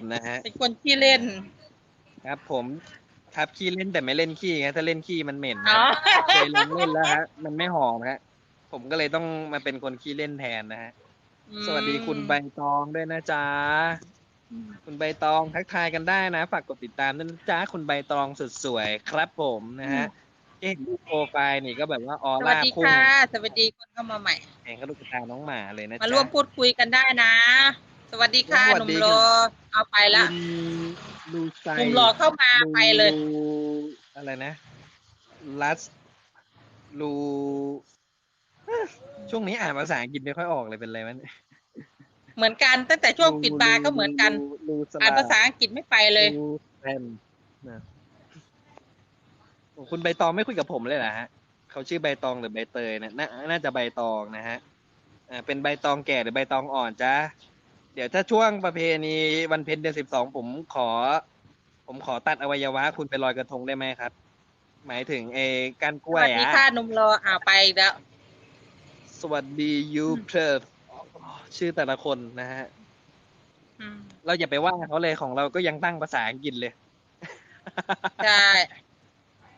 ผมนะฮะ เป็นคนขี้เล่นครับผมครับขี้เล่นแต่ไม่เล่นขี้ไงถ้าเล่นขี้มันเหม็นอ๋อนะเคยลองเล่นแล้วฮะ มันไม่หอมฮะ ผมก็เลยต้องมาเป็นคนขี้เล่นแทนนะฮะ สวัสดีคุณใบตองด้วยนะจ๊ะ คุณใบตองทักทายกันได้นะฝากกดติดตามด้วยนะจ๊ะคุณใบตองสุดสวยครับผมนะฮะที่เห็นรูปโปรไฟล์นี่ก็แบบว่าออสวัสร่าดีพุ่งค่ะ สวัสดีคนเข้ามาใหม่แข่งกระดูกตาน้องหมาเลยนะจ๊ะ มาร่วมพูดคุยกันได้นะ สวัสดีค่ะสหวัสนุ่มดีโล ครับ เอาไปละคุณลูไซหนุ่มโลเข้ามาไปเลยลูอะไรนะลัสลูช่วงนี้อ่านภาษาอังกฤษไม่ค่อยออกเลยเป็นไรมันเหมือนกัน ตั้งแต่ช่วงปิดบาร์ก็เหมือนกันลูสลอ่านภาษาอังกฤษไม่ไปเลยลูแพนนะโอ้คุณใบตองไม่คุยกับผมเลยเหรอฮะเขาชื่อใบตองหรือใบเตยนะน่าน่าจะใบตองนะฮะอ่าเป็นใบตองแก่หรือใบตองอ่อนจ้า เดี๋ยวถ้าช่วงประเพณีวันเพ็ญเดือนสิบสองผมขอ ผมขอตัดอวัยวะ คุณไปลอยกระทงได้ไหมครับ หมายถึงเอก้านกสล้วยวัสดีอะค่ะหนุ่มโลเอาไปอีกแล้ว สวัสดียูเพลชื่อแต่ละคนนะฮะ อืมเราอย่าไปว่าเขาเลยของเราก็ยังตั้งภาษาอังกฤษเลย ใช่